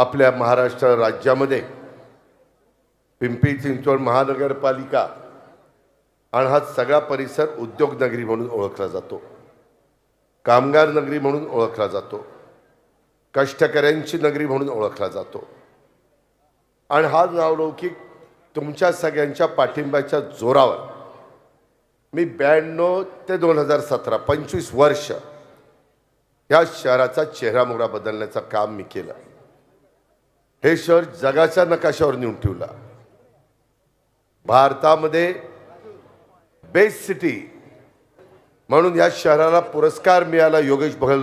आपल्या महाराष्ट्र राज्यामध्ये पिंपरी चिंचवड महानगरपालिका आणि हा सगळा परिसर उद्योगनगरी म्हणून ओळखला जातो. कामगार नगरी म्हणून ओळखला जातो. कष्टकऱ्यांची नगरी म्हणून ओळखला जातो. आणि हा नावलौकिक तुमच्या सगळ्यांच्या पाठिंब्याच्या जोरावर मी ब्याण्णव ते दोन हजार सतरा पंचवीस वर्ष या शहराचा चेहरामोहरा बदलण्याचं काम मी केलं. हे शहर जगाच्या नकाशावर नेऊन ठेवला. भारतामध्ये बेस्ट सिटी म्हणून या शहराला पुरस्कार मिळाला योगेश बघल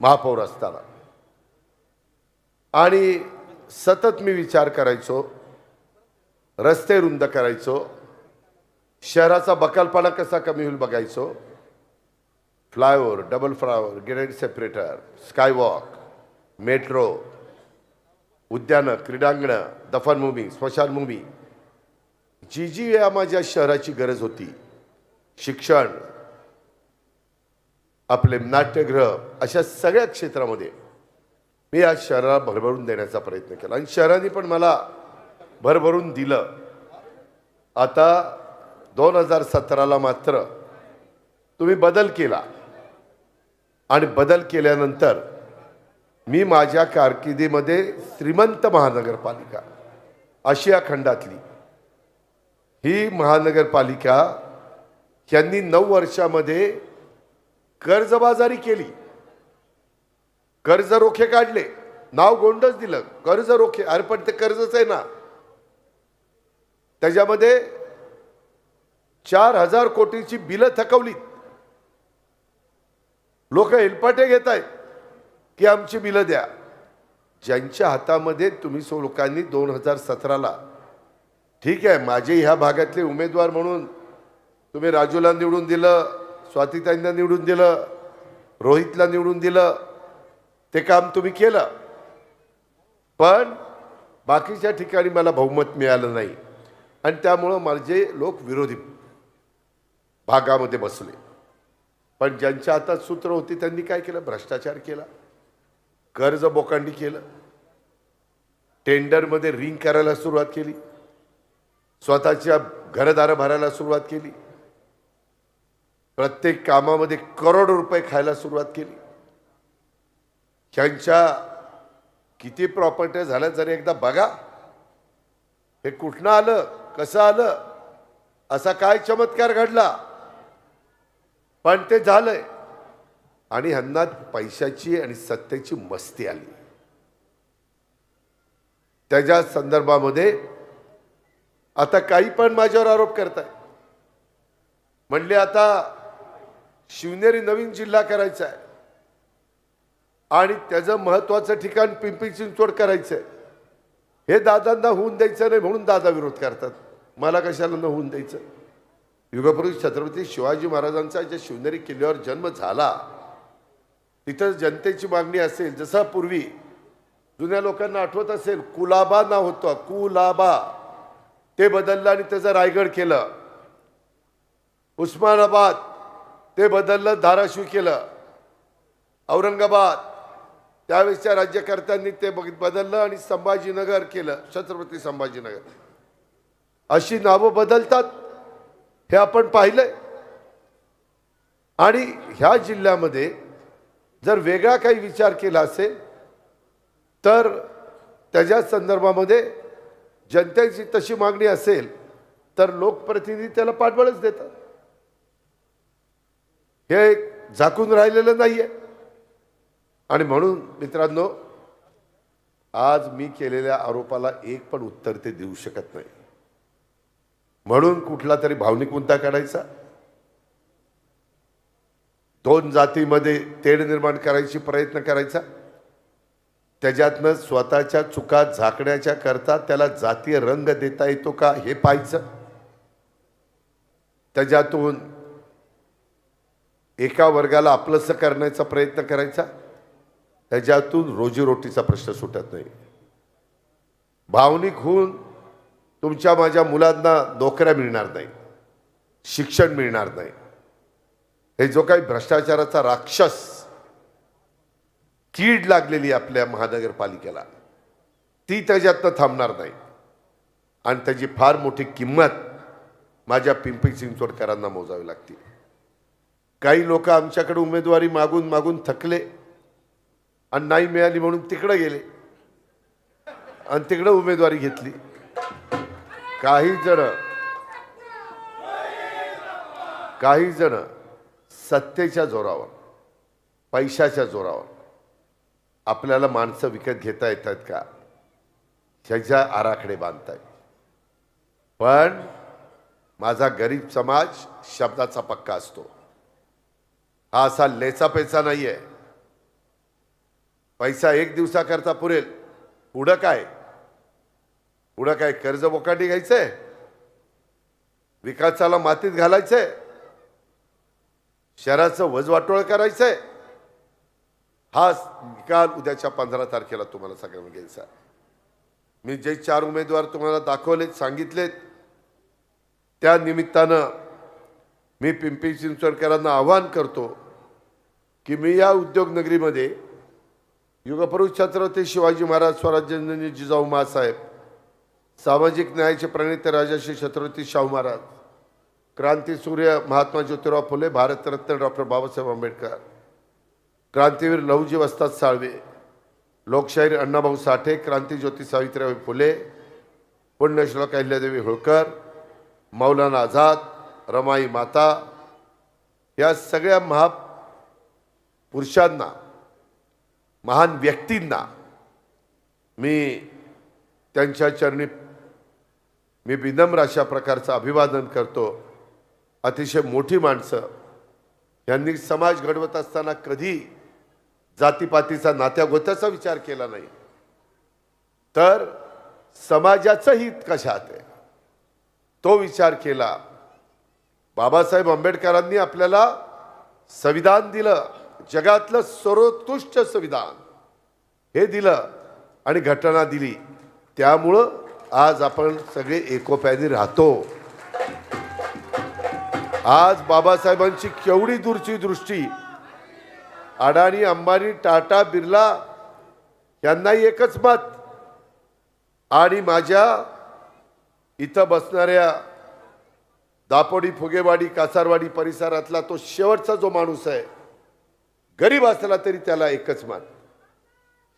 महापौर असताना. आणि सतत मी विचार करायचो रस्ते रुंद करायचो शहराचा बकालपणा कसा कमी होईल बघायचो. Flyover double flyover grade separator skywalk metro उद्यानं क्रीडांगणं दफनभूमी स्मशानभूमी जी जी या माझ्या शहराची गरज होती. शिक्षण आपले नाट्यगृह अशा सगळ्या क्षेत्रामध्ये मी या शहराला भरभरून देण्याचा प्रयत्न केला. आणि शहराने पण मला भरभरून दिलं. आता दोन हजार सतराला मात्र तुम्ही बदल केला. आणि बदल केल्यानंतर मी माझ्या कारकिर्दीमध्ये श्रीमंत महानगरपालिका आशिया खंडातली. ही महानगरपालिका यांनी नऊ वर्षामध्ये कर्जबाजारी केली. कर्ज रोखे काढले. नाव गोंडच दिलं. कर्ज रोखे अरे पण ते कर्जच आहे ना. त्याच्यामध्ये चार हजार कोटीची बिलं थकवली लोक हेलपाटे घेत आहेत की आमची बिलं द्या. ज्यांच्या हातामध्ये तुम्ही सो लोकांनी दोन हजार सतराला ठीक आहे माझे ह्या भागातले उमेदवार म्हणून तुम्ही राजूला निवडून दिलं स्वातीताईंना निवडून दिलं रोहितला निवडून दिलं ते काम तुम्ही केलं. पण बाकीच्या ठिकाणी मला बहुमत मिळालं नाही. आणि त्यामुळं माझे लोक विरोधी भागामध्ये बसले. पण ज्यांच्या हातात सूत्र होती त्यांनी काय केलं? भ्रष्टाचार केला. कर्ज बोकांडी केलं. टेंडरमध्ये रिंग करायला सुरुवात केली. स्वतःच्या घरदारं भरायला सुरुवात केली. प्रत्येक कामामध्ये करोडो रुपये खायला सुरुवात केली. त्यांच्या किती प्रॉपर्टी झाल्या जरी एकदा बघा. हे कुठनं आलं? कसं आलं? असा काय चमत्कार घडला? पण ते झालंय. आणि ह्यांना पैशाची आणि सत्तेची मस्ती आली. त्याच्या संदर्भामध्ये आता काही पण माझ्यावर आरोप करताय. म्हणले आता शिवनेरी नवीन जिल्हा करायचा आहे. आणि त्याचं महत्वाचं ठिकाण पिंपरी चिंचवड करायचं आहे हे दादांना होऊन द्यायचं नाही म्हणून दादा विरोध करतात. मला कशाला न होऊन द्यायचं? युगपुरुष छत्रपती शिवाजी महाराजांचा ज्या शिवनेरी किल्ल्यावर जन्म झाला इथं जनतेची मागणी असेल जसा पूर्वी जुन्या लोकांना आठवत असेल कुलाबा नाव होतं कुलाबा. ते बदललं आणि त्याचं रायगड केलं. उस्मानाबाद ते बदललं धाराशिव केलं. औरंगाबाद त्यावेळेसच्या राज्यकर्त्यांनी ते बघ- बदललं आणि संभाजीनगर केलं छत्रपती संभाजीनगर. अशी नावं बदलतात हे आपण पाहिलंय. आणि ह्या जिल्ह्यामध्ये जर वेगळा काही विचार केला असेल तर त्याच्या संदर्भामध्ये जनतेची तशी मागणी असेल तर लोकप्रतिनिधी त्याला पाठबळच देतात. हे झाकून राहिलेलं नाही आहे आणि म्हणून मित्रांनो आज मी केलेल्या आरोपाला एक पण उत्तर ते देऊ शकत नाही. म्हणून कुठला तरी भावनिक मुद्दा काढायचा. दोन जातीमध्ये तेढ निर्माण करायची प्रयत्न करायचा. त्याच्यातनं स्वतःच्या चुका झाकण्याच्या करता त्याला जातीय रंग देता येतो का हे पाहायचं. त्याच्यातून एका वर्गाला आपलंसं करण्याचा प्रयत्न करायचा. त्याच्यातून रोजीरोटीचा प्रश्न सुटत नाही. भावनिक होऊन तुमच्या माझ्या मुलांना नोकऱ्या मिळणार नाही. शिक्षण मिळणार नाही. हे जो काही भ्रष्टाचाराचा राक्षस कीड लागलेली आपल्या महानगरपालिकेला ती त्याच्यातनं थांबणार नाही. आणि त्याची फार मोठी किंमत माझ्या पिंपरी चिंचवडकरांना मोजावी लागते काही लोक आमच्याकडे उमेदवारी मागून मागून थकले आणि नाही मिळाली म्हणून तिकडे गेले आणि तिकडं उमेदवारी घेतली. काही जण काही जण सत्तेच्या जोरावर पैशाच्या जोरावर. आपल्याला माणसं विकत घेता येतात का? ह्याच्या आराखडे बांधतायत पण माझा गरीब समाज शब्दाचा पक्का असतो. हा असा लेचा पैसा नाही आहे पैसा एक दिवसाकरता पुरेल. पुढं काय? पुढं काय कर्ज बोकाटी घ्यायचंय? विकासाला मातीत घालायचंय? शहराचं वजवाटोळ करायचं आहे हा निकाल उद्याच्या पंधरा तारखेला तुम्हाला सगळ्यांना घ्यायचा आहे. मी जे चार उमेदवार तुम्हाला दाखवलेत सांगितलेत त्या निमित्तानं मी पिंपरी चिंचवडकरांना आवाहन करतो की मी या उद्योगनगरीमध्ये युगपुरुष छत्रपती शिवाजी महाराज स्वराज्य जिजाऊ मासाहेब सामाजिक न्यायाचे प्रणेते राजाश्री छत्रपती शाहू महाराज क्रांतीसूर्य महात्मा ज्योतिराव फुले भारतरत्न डॉक्टर बाबासाहेब आंबेडकर. क्रांतीवीर लहुजी वस्ताद साळवे. लोकशाहीर अण्णाभाऊ साठे क्रांतीज्योती सावित्रीबाई फुले पुण्यश्लोक अहिल्यादेवी होळकर मौलाना आझाद रमाई माता या सगळ्या महापुरुषांना महान व्यक्तींना मी त्यांच्या चरणी मी विनम्र अशा प्रकारचं अभिवादन करतो. अतिशय मोठी माणसं. यांनी समाज घडवत असताना कधी जातीपातीचा नात्यागोत्याचा विचार केला नाही. तर समाजाचं हित कशात आहे. तो विचार केला बाबासाहेब आंबेडकरांनी आपल्याला संविधान दिलं जगातलं सर्वोत्कृष्ट संविधान हे दिलं आणि घटना दिली. त्यामुळं आज आपण सगळे एकोप्याने राहतो. आज बाबासाहेबांची केवढी दूरची दृष्टी. अडाणी अंबानी टाटा बिर्ला यांनाही एकच मत. आणि माझ्या इथं बसणाऱ्या दापोडी फुगेवाडी कासारवाडी परिसरातला तो शेवटचा जो माणूस आहे गरीब असला तरी त्याला एकच मत.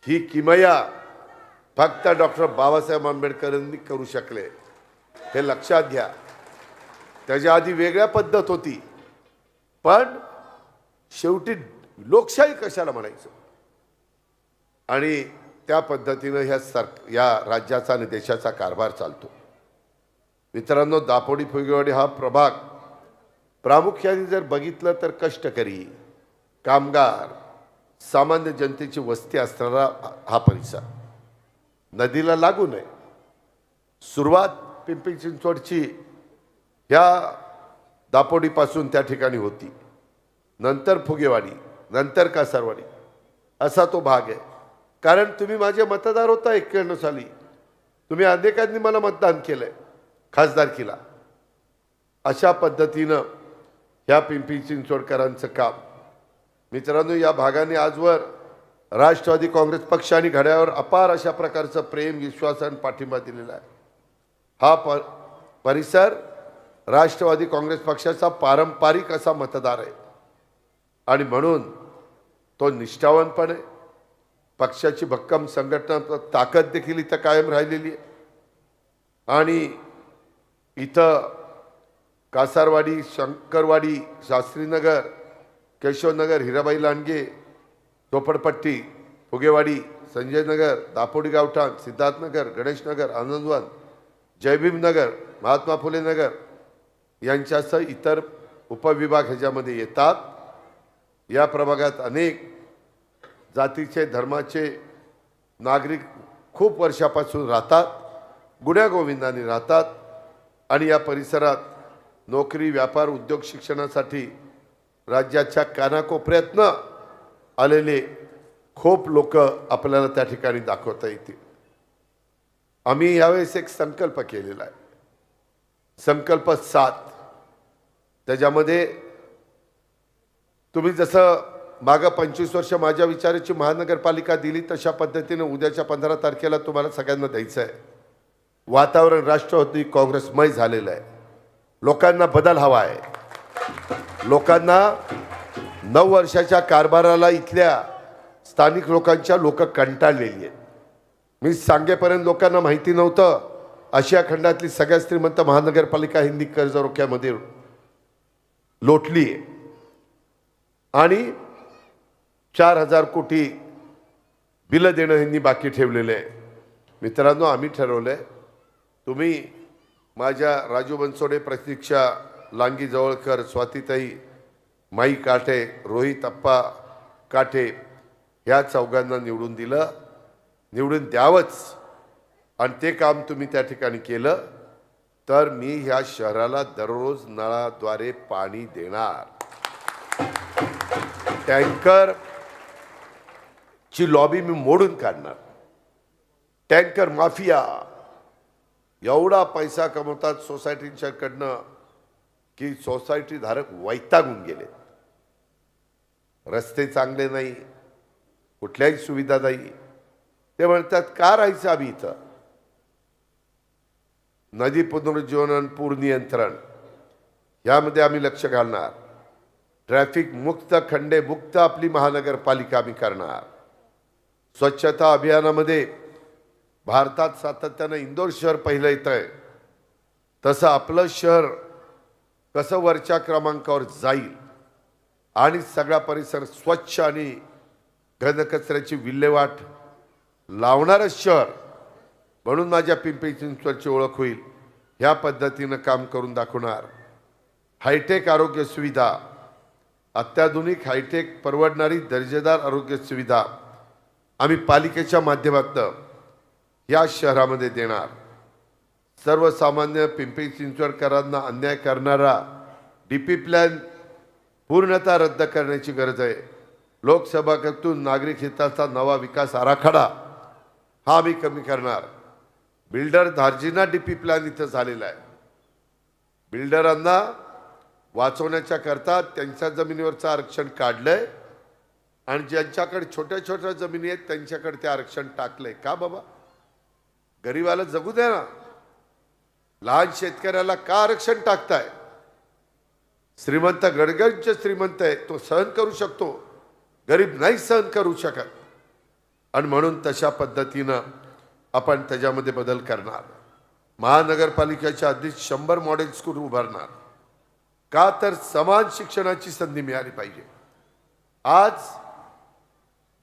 ही किमया फक्त डॉक्टर बाबासाहेब आंबेडकरांनी करू शकले. हे लक्षात घ्या. त्याच्या आधी वेगळ्या पद्धत होती. पण शेवटी लोकशाही कशाला म्हणायचं? आणि त्या पद्धतीनं ह्या सर या राज्याचा आणि देशाचा कारभार चालतो. मित्रांनो दापोडी फुगेवाडी हा प्रभाग प्रामुख्याने जर बघितलं तर कष्टकरी कामगार सामान्य जनतेची वस्ती असणारा हा परिसर. नदीला लागू नये. सुरुवात पिंपरी चिंचवडची ह्या दापोडीपासून त्या ठिकाणी होती. नंतर फुगेवाडी नंतर कासारवाडी. असा तो भाग आहे. कारण तुम्ही माझे मतदार होता एक्क्याण्णव साली. तुम्ही अनेकांनी मला मतदान केलं आहे खासदारकीला. अशा पद्धतीनं ह्या पिंपरी चिंचवडकरांचं काम. मित्रांनो या भागाने आजवर राष्ट्रवादी काँग्रेस पक्ष आणि घड्यावर अपार अशा प्रकारचं प्रेम विश्वास आणि पाठिंबा दिलेला आहे. हा प परिसर राष्ट्रवादी काँग्रेस पक्षाचा पारंपरिक असा मतदार आहे. आणि म्हणून तो निष्ठावानपणे पक्षाची भक्कम संघटना ताकद देखील इथं कायम राहिलेली आहे. आणि इथं कासारवाडी शंकरवाडी शास्त्रीनगर केशवनगर हिराबाई लांडगे झोपडपट्टी फुगेवाडी संजयनगर दापोडी गावठाण सिद्धार्थनगर गणेशनगर आनंदवन जयभीमनगर महात्मा फुले नगर यांच्यासह इतर उपविभाग ह्याच्यामध्ये येतात. या प्रभागात अनेक जातीचे धर्माचे नागरिक खूप वर्षापासून राहतात गुण्यागोविंदाने राहतात आणि या परिसरात नोकरी व्यापार उद्योग शिक्षणासाठी राज्याच्या कानाकोपऱ्यातनं आलेले खूप लोक आपल्याला त्या ठिकाणी दाखवता येतील. आम्ही यावेळेस एक संकल्प केलेला आहे. संकल्प सात. त्याच्यामध्ये तुम्ही जसं मागं पंचवीस वर्ष माझ्या विचाराची महानगरपालिका दिली तशा पद्धतीने उद्याच्या पंधरा तारखेला तुम्हाला सगळ्यांना द्यायचं आहे वातावरण राष्ट्रवादी काँग्रेसमय झालेलं आहे. लोकांना बदल हवा आहे. लोकांना नऊ वर्षाच्या कारभाराला इथल्या स्थानिक लोकांच्या लोक कंटाळलेली आहेत. मी सांगेपर्यंत लोकांना माहिती नव्हतं. आशिया खंडातली सगळ्यात श्रीमंत महानगरपालिका हिंदी कर्ज रोख्यामध्ये लोटली आहे. आणि चार हजार कोटी बिलं देणं ह्यांनी बाकी ठेवलेलं आहे. मित्रांनो आम्ही ठरवलं आहे तुम्ही माझ्या राजू बनसोडे प्रतीक्षा लांगी जवळकर स्वातीताई माई काठे रोहित अप्पा काठे ह्या चौघांना निवडून दिलं. निवडून द्यावंच. आणि ते काम तुम्ही त्या ठिकाणी केलं. तर मी ह्या शहराला दररोज नळाद्वारे पाणी देणार. टँकर ची लॉबी मी मोडून काढणार. Tanker mafia. एवढा पैसा कमवतात सोसायटींच्याकडनं की सोसायटी धारक वैतागून गेले रस्ते चांगले नाही कुठल्याही सुविधा नाही. ते म्हणतात का राहायचं आम्ही इथं? नदी पुनरुज्जीवन पूर नियंत्रण. यामध्ये आम्ही लक्ष घालणार. ट्रॅफिक मुक्त खंडे मुक्त आपली महानगरपालिका आम्ही करणार. स्वच्छता अभियानामध्ये भारतात सातत्यानं इंदोर शहर पहिलं येत आहे तसं आपलं शहर कसं वरच्या क्रमांकावर जाईल आणि सगळा परिसर स्वच्छ आणि घनकचऱ्याची विल्हेवाट लावणारं शहर म्हणून माझ्या पिंपरी चिंचवडची ओळख होईल. ह्या पद्धतीनं काम करून दाखवणार. हायटेक आरोग्य सुविधा. अत्याधुनिक हायटेक परवडणारी दर्जेदार आरोग्य सुविधा आम्ही पालिकेच्या माध्यमातनं या शहरामध्ये देणार. सर्वसामान्य पिंपरी चिंचवडकरांना अन्याय करणारा डी पी प्लॅन पूर्णतः रद्द करण्याची गरज आहे. लोकसभागतून नागरिक हिताचा नवा विकास आराखडा हा आम्ही कमी करणार. बिल्डर धार्जिना डी पी प्लॅन इथं झालेला आहे. बिल्डरांना वाचवण्याच्या करता त्यांच्या जमिनीवरचं आरक्षण काढलंय आणि ज्यांच्याकडे छोट्या छोट्या जमिनी आहेत त्यांच्याकडे ते आरक्षण टाकलंय. का बाबा? गरीबाला जगू द्या ना. लहान शेतकऱ्याला का आरक्षण टाकताय? श्रीमंत गडगंज श्रीमंत आहे तो सहन करू शकतो. गरीब नाही सहन करू शकत. आणि म्हणून तशा पद्धतीनं आपण त्याच्यामध्ये बदल करणार. महानगरपालिकेच्या आधीच शंभर मॉडेल स्कूल उभारणार. का तर समान शिक्षणाची संधी मिळाली पाहिजे. आज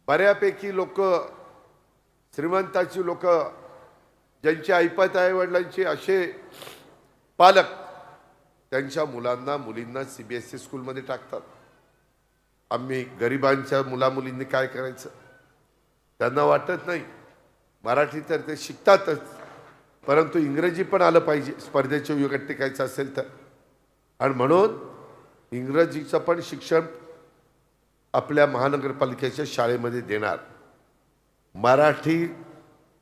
बऱ्यापैकी लोक श्रीमंताची लोक ज्यांची ऐपत आहे वडिलांची असे पालक त्यांच्या मुलांना मुलींना सी बी एस ई स्कूलमध्ये टाकतात. आम्ही गरिबांच्या मुलामुलींनी काय करायचं? त्यांना वाटत नाही. मराठी तर ते शिकतातच. परंतु इंग्रजी पण आलं पाहिजे. स्पर्धेच्या युगात टिकायचं असेल तर. आणि म्हणून इंग्रजीचं पण शिक्षण आपल्या महानगरपालिकेच्या शाळेमध्ये देणार. मराठी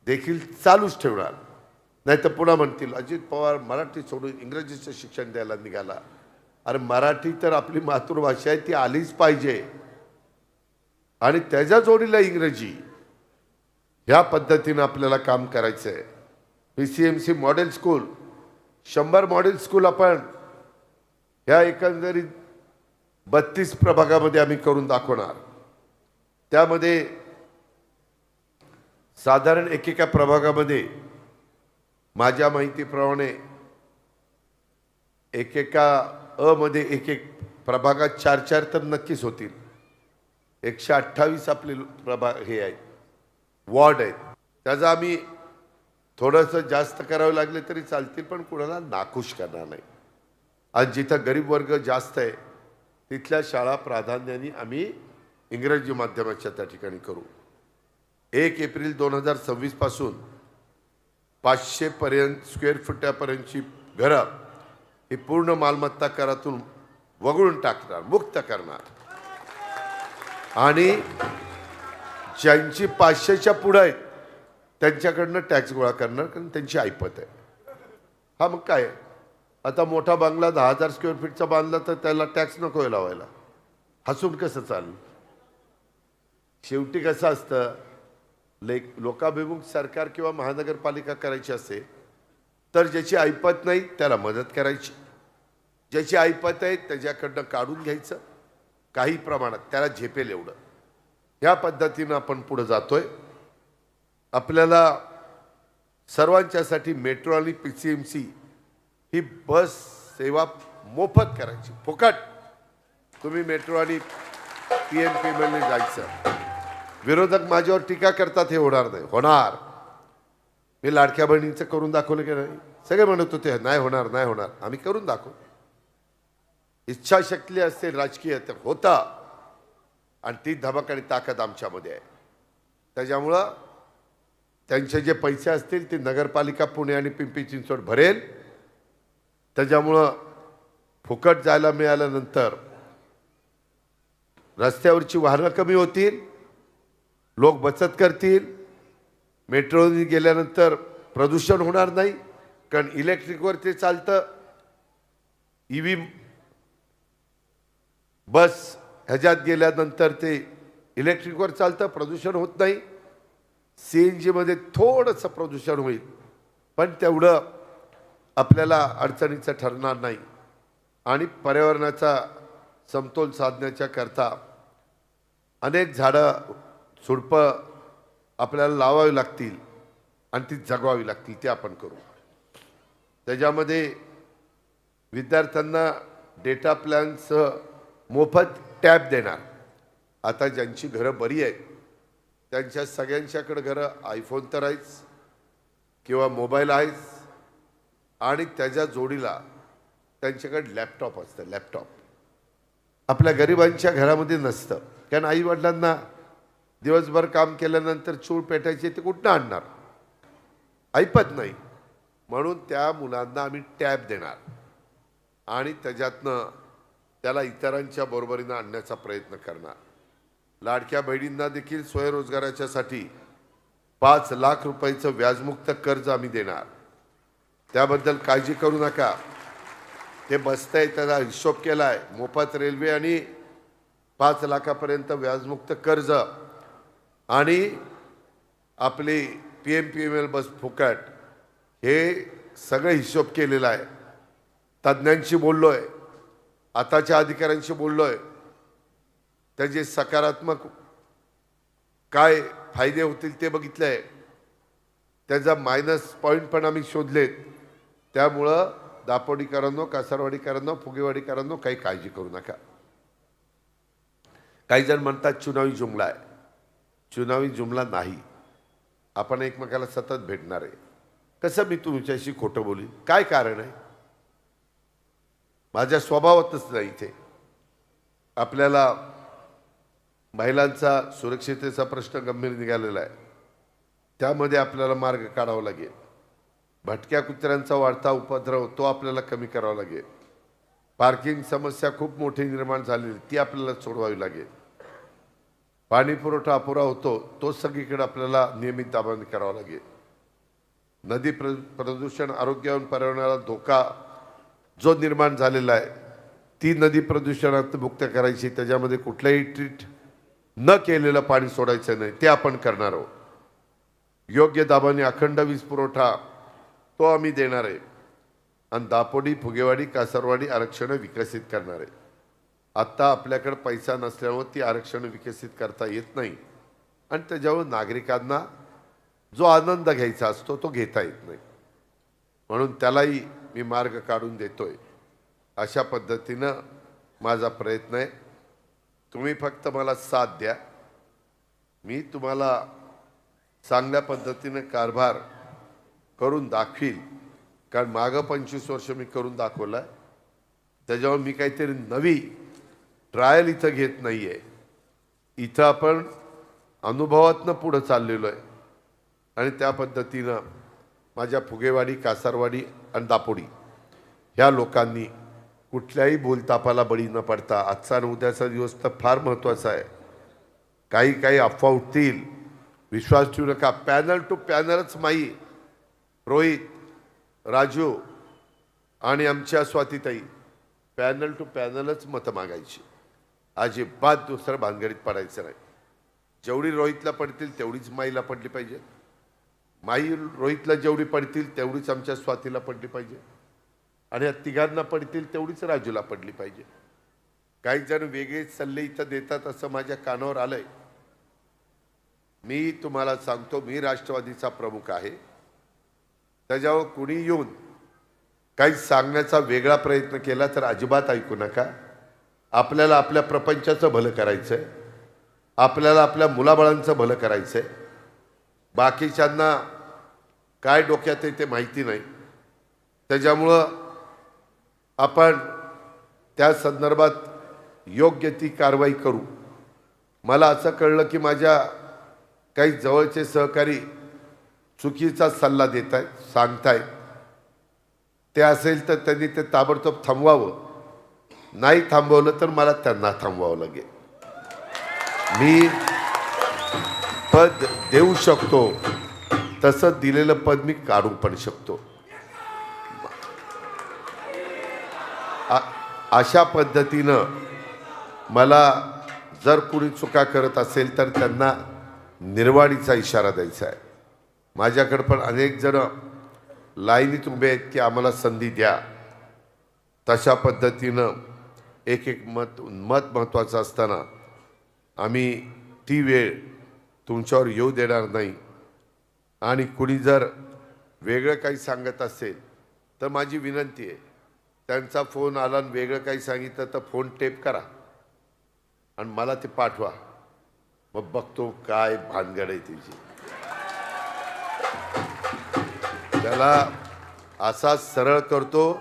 देखील चालूच ठेवणार. नाही तर पुन्हा म्हणतील अजित पवार मराठी सोडून इंग्रजीचं शिक्षण द्यायला निघाला. अरे मराठी तर आपली मातृभाषा आहे ती आलीच पाहिजे. आणि त्याच्या जोडीला इंग्रजी. ह्या पद्धतीनं आपल्याला काम करायचं आहे P C M C model school शंभर मॉडेल स्कूल आपण ह्या एकंदरीत बत्तीस प्रभागामध्ये आम्ही करून दाखवणार. त्यामध्ये साधारण एकेका प्रभागामध्ये माझ्या माहितीप्रमाणे एकेका अ मध्ये एक एक प्रभागात चार चार तर नक्कीच होतील. एकशे अठ्ठावीस आपले प्रभाग हे आहेत. वॉर्ड आहेत. त्याचा आम्ही थोडंसं जास्त करावं लागले तरी चालतील पण कुणाला नाखुश करणार नाही. आज जिथं गरीब वर्ग जास्त आहे तिथल्या शाळा प्राधान्याने आम्ही इंग्रजी माध्यमाच्या त्या ठिकाणी करू. एक एप्रिल दोन हजार सव्वीसपासून स्क्वेअर फुटापर्यंतची घरं ही पूर्ण मालमत्ता करातून वगळून टाकणार मुक्त करणार. आणि ज्यांची पाचशेच्या पुढं आहेत त्यांच्याकडनं टॅक्स गोळा करणार कारण त्यांची ऐपत आहे. हा मग काय? आता मोठा बांगला दहा हजार स्क्वेअर फीटचा बांधला तर त्याला टॅक्स नको आहे लावायला. हसून कसं चालेल शेवटी कसं असतं? ले लोकाभिमुख सरकार किंवा महानगरपालिका करायची असेल तर ज्याची ऐपत नाही त्याला मदत करायची. ज्याची ऐपत आहे त्याच्याकडनं काढून घ्यायचं. काही प्रमाणात त्याला झेपेल एवढं. या पद्धतीनं आपण पुढे जातोय. आपल्याला सर्वांच्यासाठी मेट्रो आणि पी सी एम सी ही बस सेवा मोफत करायची. फुकट. तुम्ही मेट्रो आणि पी एम पी एमएलने जायचं. विरोधक माझ्यावर टीका करतात हे होणार नाही. होणार. मी लाडक्या बहिणींचं करून दाखवलं की नाही? सगळे म्हणत होते नाही होणार नाही होणार. आम्ही करून दाखवू इच्छाशक्ती असते राजकीय तर होता. आणि ती धमक आणि ताकद आमच्यामध्ये आहे. त्याच्यामुळं त्यांचे जे पैसे असतील ते नगरपालिका पुणे आणि पिंपरी चिंचवड भरेल. त्याच्यामुळं फुकट जायला मिळाल्यानंतर रस्त्यावरची वाहनं कमी होतील लोक बचत करतील. मेट्रोने गेल्यानंतर प्रदूषण होणार नाही कारण इलेक्ट्रिकवर ते चालतं. ई व्ही बस ह्याच्यात गेल्यानंतर ते इलेक्ट्रिकवर चालतं प्रदूषण होत नाही. सी एन जीमध्ये थोडंसं प्रदूषण होईल पण तेवढं आपल्याला अडचणीचं ठरणार नाही. आणि पर्यावरणाचा समतोल साधण्याच्या करता अनेक झाडं झुडपं आपल्याला लावावी लागतील आणि ती जगवावी लागतील ते आपण करू. त्याच्यामध्ये विद्यार्थ्यांना डेटा प्लॅनसह मोफत टॅब देणार. आता ज्यांची घरं बरी आहेत त्यांच्या सगळ्यांच्याकडं घरं आयफोन तर आहेच किंवा मोबाईल आहेच आणि त्याच्या जोडीला त्यांच्याकडे लॅपटॉप असतं लॅपटॉप आपल्या गरिबांच्या घरामध्ये नसतं. कारण आई वडिलांना दिवसभर काम केल्यानंतर चूळ पेटायची ते कुठनं आणणार? ऐपत नाही. म्हणून त्या मुलांना आम्ही टॅब देणार. आणि त्याच्यातनं त्याला इतरांच्या बरोबरीनं आणण्याचा प्रयत्न करणार. लाडक्या बहिणींना देखील स्वयंरोजगाराच्यासाठी पाच लाख रुपयाचं व्याजमुक्त कर्ज आम्ही देणार. त्याबद्दल काळजी करू नका. ते बसतंय त्याचा हिशोब केला आहे मोफत रेल्वे आणि पाच लाखापर्यंत व्याजमुक्त कर्ज. आणि आपली P M P M L bus फुकट हे सगळं हिशोब केलेला आहे. तज्ज्ञांशी बोललो आहे आताच्या अधिकाऱ्यांशी बोललो आहे त्याचे सकारात्मक काय फायदे होतील ते बघितलं आहे त्याचा मायनस पॉईंट पण आम्ही शोधलेत. त्यामुळं दापोडीकरांनो कासारवाडीकरांनो फुगेवाडीकरांनो काही काळजी करू नका. काही जण म्हणतात चुनावी जुमला आहे. चुनावी जुमला नाही. आपण एकमेकाला सतत भेटणार. आहे कसं मी तुमच्याशी खोटं बोलीन? काय कारण आहे? माझ्या स्वभावातच नाही इथे. आपल्याला महिलांचा सुरक्षितेचा प्रश्न गंभीर निघालेला आहे. त्यामध्ये आपल्याला मार्ग काढावा लागेल. भटक्या कुत्र्यांचा वाढता उपद्रव तो आपल्याला कमी करावा लागेल. पार्किंग समस्या खूप मोठी निर्माण झालेली ती आपल्याला सोडवावी लागेल. पाणी पुरवठा अपुरा होतो तो सगळीकडे आपल्याला नियमित दाबाने करावा लागेल. नदी प्र प्रदूषण आरोग्य पर्यावरणाला धोका जो निर्माण झालेला आहे ती नदी प्रदूषणात मुक्त करायची त्याच्यामध्ये कुठलंही ट्रीट न केलेलं पाणी सोडायचं नाही ते आपण करणार आहोत. योग्य दाबाने अखंड वीज पुरवठा तो आम्ही देणार आहे. आणि दापोडी फुगेवाडी कासरवाडी आरक्षणं विकसित करणार आहे. आत्ता आपल्याकडे पैसा नसल्यामुळे ती आरक्षणं विकसित करता येत नाही. आणि त्याच्यावर नागरिकांना जो आनंद घ्यायचा असतो तो घेता येत नाही. म्हणून त्यालाही मी मार्ग काढून देतोय. अशा पद्धतीनं माझा प्रयत्न आहे. तुम्ही फक्त मला साथ द्या. मी तुम्हाला चांगल्या पद्धतीनं कारभार करून दाखवील. कारण मागं पंचवीस वर्ष मी करून दाखवलं. आहे त्याच्यामुळे मी काहीतरी नवी ट्रायल इथं घेत नाही आहे इथं आपण अनुभवातनं पुढं चाललेलो आहे. आणि त्या पद्धतीनं माझ्या फुगेवाडी कासारवाडी आणि दापोडी ह्या लोकांनी कुठल्याही बोलतापाला बळी न पडता आजचा आणि उद्याचा दिवस तर फार महत्त्वाचा आहे. काही काही अफवा उठतील. विश्वास ठेवू नका. पॅनल टू पॅनलच माई. रोहित राजू आणि आमच्या स्वातीताई पॅनल टू पॅनलच मतं मागायची. अजिबात दुसरं भानगडीत पडायचं नाही. जेवढी रोहितला पडतील तेवढीच माईला पडली पाहिजे माई रोहितला जेवढी पडतील तेवढीच आमच्या स्वातीला पडली पाहिजे. आणि या तिघांना पडतील तेवढीच राजूला पडली पाहिजे. काही जण वेगळे सल्ले इथं देतात असं माझ्या कानावर आलंय. मी तुम्हाला सांगतो मी राष्ट्रवादीचा प्रमुख आहे. त्याच्यावर कुणी येऊन काही सांगण्याचा वेगळा प्रयत्न केला तर अजिबात ऐकू नका. आपल्याला आपल्या प्रपंचाचं भलं करायचं आहे आपल्याला आपल्या मुलाबाळांचं भलं करायचं आहे बाकीच्यांना काय डोक्यात आहे ते माहिती नाही. त्याच्यामुळं आपण त्या संदर्भात योग्य ती कारवाई करू. मला असं कळलं की माझ्या काही जवळचे सहकारी चुकीचा सल्ला देत आहेत सांगतायत ते असेल तर त्यांनी ते ताबडतोब थांबवावं. नाही थांबवलं तर मला त्यांना थांबवावं लागेल. मी पद देऊ शकतो. तसं दिलेलं पद मी काढू पण शकतो. आ- अशा पद्धतीनं मला जर कुणी चुका करत असेल तर त्यांना निर्वाणीचा इशारा द्यायचा आहे. माझ्याकडे पण अनेक जण लाईनीत उभे आहेत की आम्हाला संधी द्या. तशा पद्धतीनं एक एक मत मत महत्त्वाचं असताना आम्ही ती वेळ तुमच्यावर येऊ देणार नाही. आणि कुणी जर वेगळं काही सांगत असेल तर माझी विनंती आहे त्यांचा फोन आला आणि वेगळं काही सांगितलं तर फोन टेप करा. आणि मला ते पाठवा. मग बघतो काय भानगड आहे तिची. त्याला असा सरळ करतो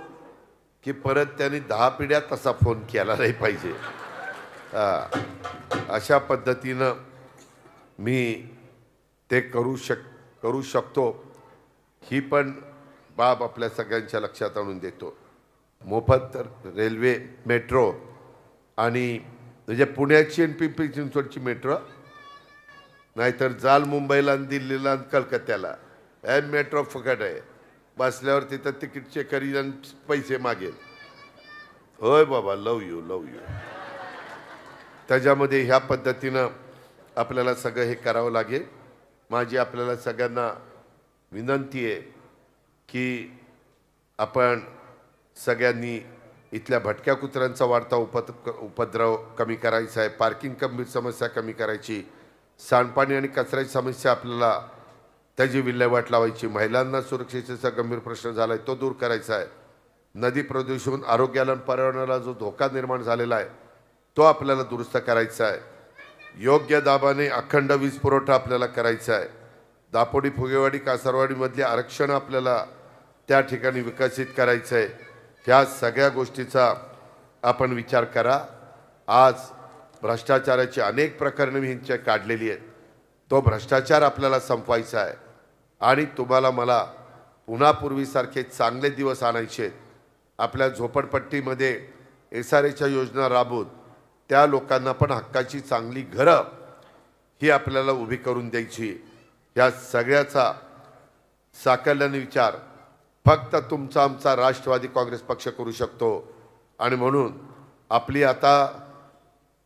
की परत त्यांनी दहा पिढ्या तसा फोन केला नाही पाहिजे. अशा पद्धतीनं मी ते करू शक करू शकतो ही पण बाब आपल्या सगळ्यांच्या लक्षात आणून देतो. मोफत रेल्वे मेट्रो आणि म्हणजे पुण्याची आणि पिंपरी चिंचवडची मेट्रो नाहीतर जाल मुंबईला आणि दिल्लीला आणि कलकत्त्याला. हे मेट्रो फुकट आहे. बसल्यावर तिथं तिकीटचे करी आणि पैसे मागेल. होय बाबा लव यू लव यू त्याच्यामध्ये ह्या पद्धतीनं आपल्याला सगळं हे करावं लागेल. माझी आपल्याला सगळ्यांना विनंती आहे की आपण सगळ्यांनी इथल्या भटक्या कुत्र्यांचा वाढता उपद उपद्रव कमी करायचा आहे. पार्किंग कमी समस्या कमी करायची. सांडपाणी आणि कचऱ्याची समस्या आपल्याला त्याची विल्हेवाट लावायची. महिलांना सुरक्षेचा गंभीर प्रश्न झाला आहे तो दूर करायचा आहे. नदी प्रदूषण आरोग्याला आणि पर्यावरणाला जो धोका निर्माण झालेला आहे तो आपल्याला दुरुस्त करायचा आहे. योग्य दाबाने अखंड वीज पुरवठा आपल्याला करायचा आहे. दापोडी फुगेवाडी कासारवाडीमधले आरक्षण आपल्याला त्या ठिकाणी विकसित करायचं आहे. ह्या सगळ्या गोष्टीचा आपण विचार करा. आज भ्रष्टाचाराची अनेक प्रकरणं मी ह्यांच्या काढलेली आहेत. तो भ्रष्टाचार आपल्याला संपवायचा आहे. आणि तुम्हाला मला पुन्हा पूर्वीसारखे चांगले दिवस आणायचे आहेत. आपल्या झोपडपट्टीमध्ये एस आर एच्या योजना राबवून त्या लोकांना पण हक्काची चांगली घरं ही आपल्याला उभी करून द्यायची. या सगळ्याचा साकल्याने विचार फक्त तुमचा आमचा राष्ट्रवादी काँग्रेस पक्ष करू शकतो. आणि म्हणून आपली आता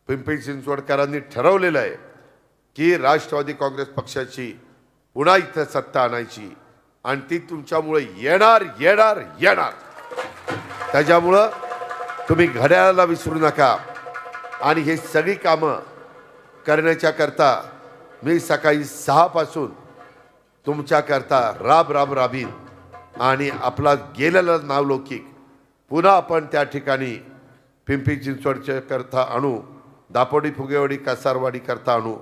पिंपरी चिंचवडकरांनी ठरवलेलं आहे की राष्ट्रवादी काँग्रेस पक्षाची पुन्हा इथं सत्ता आणायची. आणि ती तुमच्यामुळे येणार येणार येणार. त्याच्यामुळं तुम्ही घड्याळाला विसरू नका. आणि हे सगळी कामं करण्याच्या करता मी सकाळी सहापासून तुमच्याकरता राब राब राबीन आणि आपला गेलेला नावलौकिक पुन्हा आपण त्या ठिकाणी पिंपरी चिंचवडच्या करता आणू दापोडी फुगेवाडी कासारवाडी करता आणू